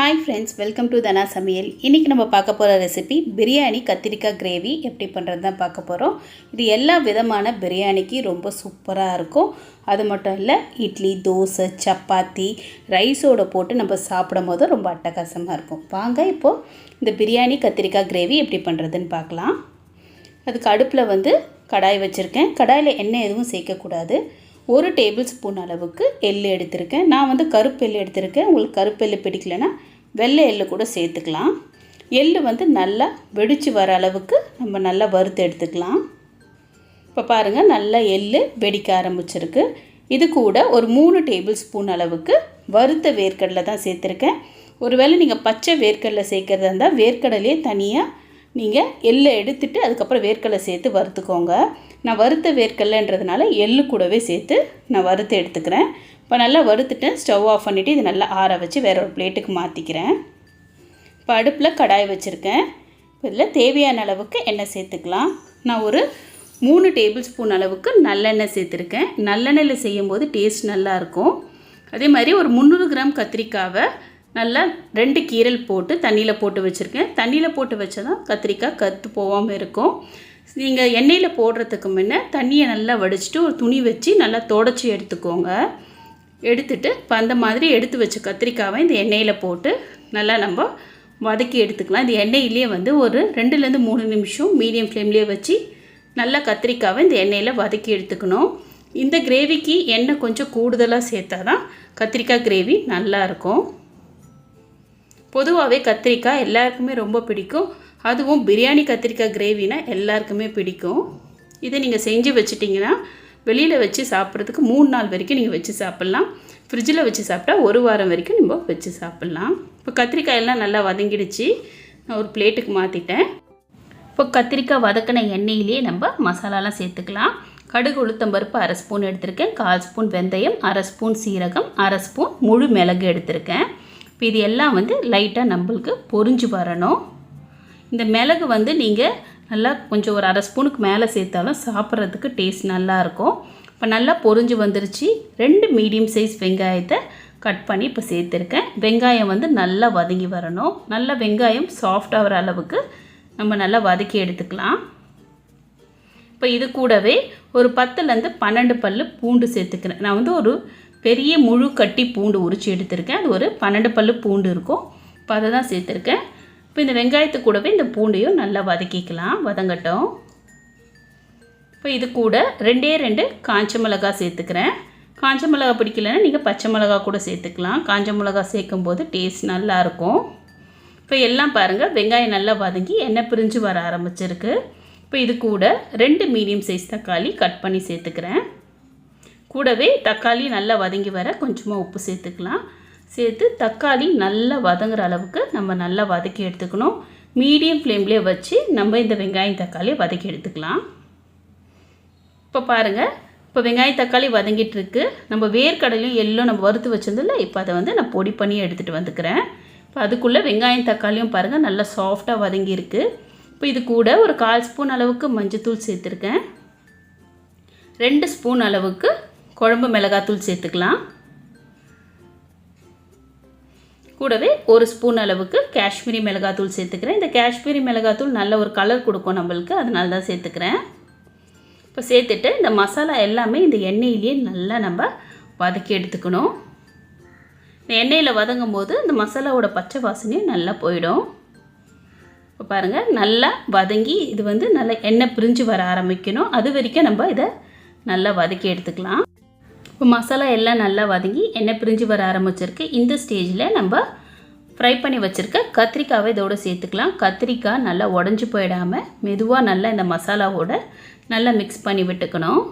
Hi friends welcome to Dhana சமையல் இன்றைக்கி நம்ம பார்க்க போகிற ரெசிபி பிரியாணி கத்திரிக்காய் கிரேவி எப்படி பண்ணுறது தான் பார்க்க போகிறோம் இது எல்லா விதமான பிரியாணிக்கு ரொம்ப சூப்பராக இருக்கும். அது மட்டும் இல்லை இட்லி தோசை சப்பாத்தி ரைஸோடு போட்டு நம்ம சாப்பிடும் போது ரொம்ப அட்டகாசமாக இருக்கும். வாங்க இப்போது இந்த பிரியாணி கத்திரிக்காய் கிரேவி எப்படி பண்ணுறதுன்னு பார்க்கலாம். அதுக்கு அடுப்பில் வந்து கடாய் வச்சுருக்கேன். கடாயில் எண்ணெய் எதுவும் சேர்க்கக்கூடாது ஒரு டேபிள் ஸ்பூன் அளவுக்கு எள் எடுத்திருக்கேன். நான் வந்து கருப்பு எள் எடுத்திருக்கேன். உங்களுக்கு கருப்பு எள் பிடிக்கலனா வெள்ளை எள்ளு கூட சேர்த்துக்கலாம். எள் வந்து நல்லா வெடித்து வர அளவுக்கு நம்ம நல்லா வறுத்து எடுத்துக்கலாம். இப்போ பாருங்கள் நல்லா எள் வெடிக்க ஆரம்பிச்சிருக்கு. இது கூட ஒரு மூணு டேபிள் ஸ்பூன் அளவுக்கு வறுத்த வேர்க்கடலை தான் சேர்த்துருக்கேன். ஒருவேளை நீங்கள் பச்சை வேர்க்கடலை சேர்க்குறதா இருந்தால் வேர்க்கடலையே தனியாக நீங்கள் எள்ளை எடுத்துட்டு அதுக்கப்புறம் வேர்க்கடலை சேர்த்து வறுத்துக்கோங்க. நான் வறுத்த வேர்க்கடலைன்றதுனால எள்ளு கூடவே சேர்த்து நான் வறுத்து எடுத்துக்கிறேன். இப்போ நல்லா வறுத்துட்டேன் ஸ்டவ் ஆஃப் பண்ணிவிட்டு இது நல்லா ஆற வச்சு வேற ஒரு பிளேட்டுக்கு மாற்றிக்கிறேன் இப்போ அடுப்பில் கடாய் வச்சுருக்கேன். இதில் தேவையான அளவுக்கு எண்ணெய் சேர்த்துக்கலாம். நான் ஒரு மூணு டேபிள் ஸ்பூன் அளவுக்கு நல்லெண்ணெய் சேர்த்துருக்கேன். நல்லெண்ணெயில் செய்யும்போது டேஸ்ட் நல்லாயிருக்கும் அதே மாதிரி ஒரு முந்நூறு கிராம் கத்திரிக்காவை நல்லா ரெண்டு கீரல் போட்டு தண்ணியில் போட்டு வச்சுருக்கேன். தண்ணியில் போட்டு வச்சா தான் கத்திரிக்காய் கற்று போகாமல் இருக்கும். நீங்கள் எண்ணெயில் போடுறதுக்கு முன்னே தண்ணியை நல்லா வடிச்சிட்டு ஒரு துணி வச்சு நல்லா தொடச்சி எடுத்துக்கோங்க. எடுத்துட்டு இப்போ அந்த மாதிரி எடுத்து வச்ச கத்திரிக்காவை இந்த எண்ணெயில் போட்டு நல்லா நம்ம வதக்கி எடுத்துக்கலாம். இந்த எண்ணெயிலே வந்து ஒரு ரெண்டுலேருந்து மூணு நிமிஷம் மீடியம் ஃப்ளேம்லேயே வச்சு நல்லா கத்திரிக்காவை இந்த எண்ணெயில் வதக்கி எடுத்துக்கணும். இந்த கிரேவிக்கு எண்ணெய் கொஞ்சம் கூடுதலாக சேர்த்தா தான் கத்திரிக்காய் கிரேவி நல்லாயிருக்கும் பொதுவாகவே கத்திரிக்காய் எல்லாருக்குமே ரொம்ப பிடிக்கும். அதுவும் பிரியாணி கத்திரிக்காய் கிரேவினா எல்லாருக்குமே பிடிக்கும். இதை நீங்கள் செஞ்சு வச்சிட்டிங்கன்னா வெளியில் வச்சு சாப்பிட்றதுக்கு மூணு நாள் வரைக்கும் நீங்கள் வச்சு சாப்பிட்லாம். ஃப்ரிட்ஜில் வச்சு சாப்பிட்டா ஒரு வாரம் வரைக்கும் நம்ம வச்சு சாப்பிட்லாம். இப்போ கத்திரிக்காயெல்லாம் நல்லா வதங்கிடுச்சு. நான் ஒரு பிளேட்டுக்கு மாற்றிட்டேன் இப்போ கத்திரிக்காய் வதக்கின எண்ணெயிலேயே நம்ம மசாலாலாம் சேர்த்துக்கலாம். கடுகு உளுத்தம்பருப்பு அரை ஸ்பூன் எடுத்திருக்கேன். கால் ஸ்பூன் வெந்தயம் அரை ஸ்பூன் சீரகம் அரை ஸ்பூன் முழு மிளகு எடுத்திருக்கேன். இப்போ இது எல்லாம் வந்து லைட்டாக நம்மளுக்கு பொரிஞ்சு வரணும். இந்த மிளகு வந்து நீங்கள் நல்லா கொஞ்சம் ஒரு அரை ஸ்பூனுக்கு மேலே சேர்த்தாலும் சாப்பிட்றதுக்கு டேஸ்ட் நல்லாயிருக்கும் இப்போ நல்லா பொரிஞ்சு வந்துருச்சு. ரெண்டு மீடியம் சைஸ் வெங்காயத்தை கட் பண்ணி இப்போ சேர்த்துருக்கேன். வெங்காயம் வந்து நல்லா வதங்கி வரணும். நல்லா வெங்காயம் சாஃப்ட் ஆகிற அளவுக்கு நம்ம நல்லா வதக்கி எடுத்துக்கலாம். இப்போ இது கூடவே ஒரு பத்துலேருந்து பன்னெண்டு பல் பூண்டு சேர்த்துக்கிறேன். நான் வந்து ஒரு பெரிய முழு கட்டி பூண்டு உரித்து எடுத்திருக்கேன். அது ஒரு பன்னெண்டு பல் பூண்டு இருக்கும். இப்போ அதை தான் சேர்த்துருக்கேன். இப்போ இந்த வெங்காயத்து கூடவே இந்த பூண்டையும் நல்லா வதக்கிக்கலாம் வதங்கட்டும். இப்போ இது கூட ரெண்டே ரெண்டு காஞ்ச மிளகா சேர்த்துக்கிறேன். காஞ்ச மிளகா பிடிக்கலன்னா நீங்கள் பச்சை மிளகா கூட சேர்த்துக்கலாம். காஞ்ச மிளகா சேர்க்கும் போது டேஸ்ட் நல்லாயிருக்கும் இப்போ எல்லாம் பாருங்கள் வெங்காயம் நல்லா வதங்கி எண்ணெய் பிரிஞ்சு வர ஆரம்பிச்சிருக்கு. இப்போ இது கூட ரெண்டு மீடியம் சைஸ் தக்காளி கட் பண்ணி சேர்த்துக்கிறேன். கூடவே தக்காளி நல்லா வதங்கி வர கொஞ்சமாக உப்பு சேர்த்துக்கலாம். சேர்த்து தக்காளி நல்லா வதங்குற அளவுக்கு நம்ம நல்லா வதக்கி எடுத்துக்கணும். மீடியம் ஃப்ளேம்லேயே வச்சு நம்ம இந்த வெங்காயம் தக்காளியை வதக்கி எடுத்துக்கலாம். இப்போ பாருங்கள் இப்போ வெங்காயம் தக்காளி வதங்கிட்டுருக்கு நம்ம வேர்க்கடலையும் எல்லாம் நம்ம வறுத்து வச்சிருந்தோம்ல இப்போ அதை வந்து நான் பொடி பண்ணி எடுத்துகிட்டு வந்துக்கிறேன். இப்போ அதுக்குள்ளே வெங்காயம் தக்காளியும் பாருங்கள் நல்லா சாஃப்டாக வதங்கியிருக்கு இப்போ இது கூட ஒரு கால் ஸ்பூன் அளவுக்கு மஞ்சத்தூள் சேர்த்துருக்கேன். ரெண்டு ஸ்பூன் அளவுக்கு குழம்பு மிளகாத்தூள் சேர்த்துக்கலாம். கூடவே ஒரு ஸ்பூன் அளவுக்கு காஷ்மீரி மிளகாத்தூள் சேர்த்துக்கிறேன். இந்த காஷ்மீரி மிளகாத்தூள் நல்ல ஒரு கலர் கொடுக்கும் நம்மளுக்கு. அதனால தான் சேர்த்துக்கிறேன். இப்போ சேர்த்துட்டு இந்த மசாலா எல்லாமே இந்த எண்ணெயிலேயே நல்லா நம்ம வதக்கி எடுத்துக்கணும். இந்த எண்ணெயில் வதங்கும் போது இந்த மசாலாவோட பச்சை வாசனையும் நல்லா போயிடும். இப்போ பாருங்கள் நல்லா வதங்கி இது வந்து நல்லா எண்ணெய் பிரிஞ்சு வர ஆரம்பிக்கணும். அது வரைக்கும் நம்ம இதை நல்லா வதக்கி எடுத்துக்கலாம். இப்போ மசாலா எல்லாம் நல்லா வதங்கி எண்ணெய் பிரிஞ்சு வர ஆரம்பிச்சிருக்கு. இந்த ஸ்டேஜில் நம்ம ஃப்ரை பண்ணி வச்சுருக்க கத்திரிக்காவை இதோடு சேர்த்துக்கலாம். கத்திரிக்காய் நல்லா உடஞ்சி போயிடாமல் மெதுவாக நல்லா இந்த மசாலாவோட நல்லா மிக்ஸ் பண்ணி விட்டுக்கணும்.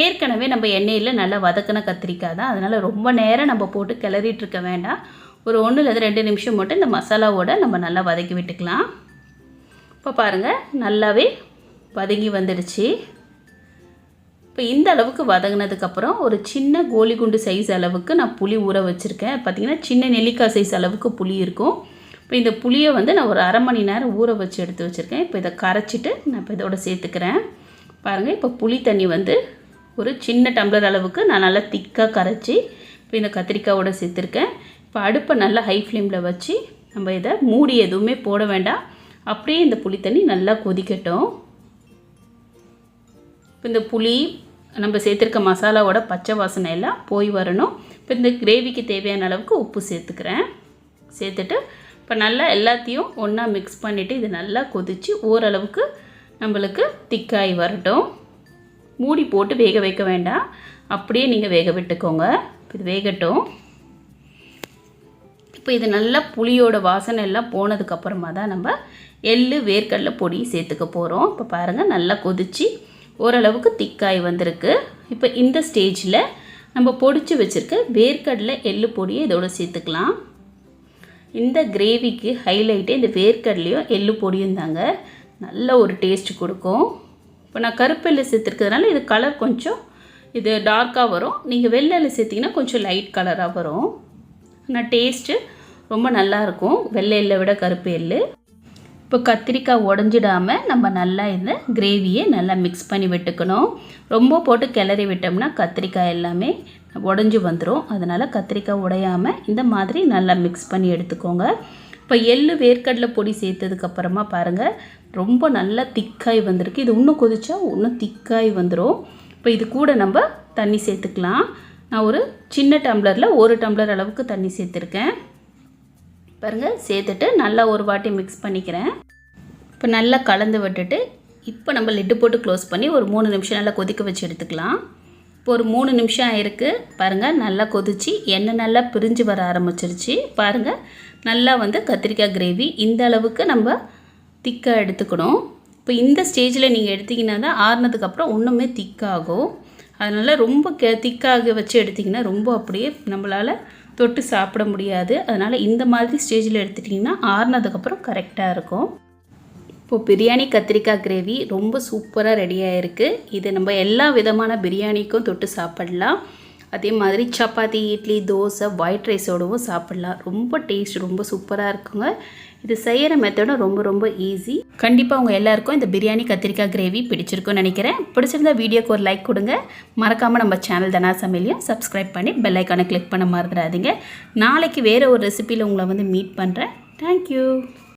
ஏற்கனவே நம்ம எண்ணெயில் நல்லா வதக்கின கத்திரிக்காய் தான். அதனால் ரொம்ப நேரம் நம்ம போட்டு கிளறிட்டு இருக்க வேண்டாம். ஒரு ஒன்றுலேருந்து ரெண்டு நிமிஷம் மட்டும் இந்த மசாலாவோட நம்ம நல்லா வதக்கி விட்டுக்கலாம். இப்போ பாருங்கள் நல்லாவே வதங்கி வந்துடுச்சு. இப்போ இந்த அளவுக்கு வதங்கினதுக்கப்புறம் ஒரு சின்ன கோலி குண்டு சைஸ் அளவுக்கு நான் புளி ஊற வச்சுருக்கேன். பார்த்திங்கன்னா சின்ன நெல்லிக்காய் சைஸ் அளவுக்கு புளி இருக்கும். இப்போ இந்த புளியை வந்து நான் ஒரு அரை மணி நேரம் ஊற வச்சு எடுத்து வச்சுருக்கேன். இப்போ இதை கரைச்சிட்டு நான் இப்போ இதோட சேர்த்துக்கிறேன். பாருங்கள் இப்போ புளி தண்ணி வந்து ஒரு சின்ன டம்ளர் அளவுக்கு நான் நல்லா திக்காக கரைச்சி இப்போ இந்த கத்திரிக்காயோட சேர்த்துருக்கேன். இப்போ அடுப்பை நல்லா ஹை ஃப்ளேமில் வச்சு நம்ம இதை மூடி எதுவுமே போட வேண்டாம். அப்படியே இந்த புளி தண்ணி நல்லா கொதிக்கட்டும். இப்போ இந்த புளி நம்ம சேர்த்துருக்க மசாலாவோட பச்சை வாசனை எல்லாம் போய் வரணும். இப்போ இந்த கிரேவிக்கு தேவையான அளவுக்கு உப்பு சேர்த்துக்கிறேன். சேர்த்துட்டு இப்போ நல்லா எல்லாத்தையும் ஒன்றா மிக்ஸ் பண்ணிவிட்டு இது நல்லா கொதித்து ஓரளவுக்கு நம்மளுக்கு திக்காய் வரட்டும். மூடி போட்டு வேக வைக்க வேண்டாம். அப்படியே நீங்கள் வேக விட்டுக்கோங்க. இது வேகட்டும். இப்போ இது நல்லா புளியோட வாசனை எல்லாம் போனதுக்கப்புறமா தான் நம்ம எள்ளு வேர்க்கடலை பொடி சேர்த்துக்க போகிறோம் இப்போ பாருங்கள் நல்லா கொதித்து ஓரளவுக்கு திக்காய் வந்திருக்கு. இப்போ இந்த ஸ்டேஜில் நம்ம பொடிச்சு வச்சுருக்க வேர்க்கடலை எள்ளு பொடியை இதோட சேர்த்துக்கலாம். இந்த கிரேவிக்கு ஹைலைட்டே இந்த வேர்க்கடலையும் எள்ளு பொடியும் தாங்க நல்ல ஒரு டேஸ்ட் கொடுக்கும். இப்போ நான் கருப்பெல்லு சேர்த்துருக்கிறதுனால இது கலர் கொஞ்சம் இது டார்க்காக வரும். நீங்கள் வெள்ளை சேர்த்திங்கன்னா கொஞ்சம் லைட் கலராக வரும். ஆனால் டேஸ்ட்டு ரொம்ப நல்லாயிருக்கும் வெள்ளை எள்ளை விட கருப்பு எள்ளு. இப்போ கத்திரிக்காய் உடஞ்சிடாமல் நம்ம நல்லா இந்த கிரேவியை நல்லா மிக்ஸ் பண்ணி விட்டுக்கணும். ரொம்ப போட்டு கிளறி விட்டோம்னா கத்திரிக்காய் எல்லாமே உடஞ்சி வந்துடும் அதனால் கத்திரிக்காய் உடையாமல் இந்த மாதிரி நல்லா மிக்ஸ் பண்ணி எடுத்துக்கோங்க. இப்போ எள்ளு வேர்க்கடலை பொடி சேர்த்ததுக்கப்புறமா பாருங்கள் ரொம்ப நல்லா திக்காய் வந்திருக்கு. இது இன்னும் கொதிச்சா இன்னும் திக்காய் வந்துடும் இப்போ இது கூட நம்ம தண்ணி சேர்த்துக்கலாம். நான் ஒரு சின்ன டம்ளரில் ஒரு டம்ளர் அளவுக்கு தண்ணி சேர்த்துருக்கேன். பாருங்கள் சேர்த்துட்டு நல்லா ஒரு வாட்டி மிக்ஸ் பண்ணிக்கிறேன். இப்போ நல்லா கலந்து விட்டுட்டு இப்போ நம்ம லிட்டு போட்டு க்ளோஸ் பண்ணி ஒரு மூணு நிமிஷம் நல்லா கொதிக்க வச்சு எடுத்துக்கலாம். இப்போ ஒரு மூணு நிமிஷம் ஆயிருக்கு. பாருங்கள் நல்லா கொதிச்சு எண்ணெய் நல்லா பிரிஞ்சு வர ஆரம்பிச்சிருச்சு. பாருங்கள் நல்லா வந்து கத்திரிக்காய் கிரேவி இந்த அளவுக்கு நம்ம திக்காக எடுத்துக்கணும். இப்போ இந்த ஸ்டேஜில் நீங்கள் எடுத்திங்கன்னா தான் ஆறுனதுக்கப்புறம் ஒன்றுமே திக்காகும் அதனால் ரொம்ப கெ திக்காக வச்சு எடுத்திங்கன்னா ரொம்ப அப்படியே நம்மளால் தொட்டு சாப்பிட முடியாது. அதனால் இந்த மாதிரி ஸ்டேஜில் எடுத்துட்டிங்கன்னா ஆறுனதுக்கப்புறம் கரெக்டாக இருக்கும். இப்போது பிரியாணி கத்திரிக்காய் கிரேவி ரொம்ப சூப்பராக ரெடியாக இருக்குது இது நம்ம எல்லா விதமான பிரியாணிக்கும் தொட்டு சாப்பிடலாம். அதே மாதிரி சப்பாத்தி இட்லி தோசை ஒயிட் ரைஸோடவும் சாப்பிட்லாம். ரொம்ப டேஸ்ட் ரொம்ப சூப்பராக இருக்குங்க. இது செய்கிற மெத்தடும் ரொம்ப ரொம்ப ஈஸி கண்டிப்பாக உங்கள் எல்லாருக்கும் இந்த பிரியாணி கத்திரிக்காய் கிரேவி பிடிச்சிருக்கும்னு நினைக்கிறேன். பிடிச்சிருந்தா வீடியோக்கு ஒரு லைக் கொடுங்க. மறக்காமல் நம்ம சேனல் தனா சமையலையும் சப்ஸ்கிரைப் பண்ணி பெல் ஐக்கானை கிளிக் பண்ண மறந்துடாதீங்க. நாளைக்கு வேறு ஒரு ரெசிப்பியில் உங்களை வந்து மீட் பண்ணுறேன் தேங்க்யூ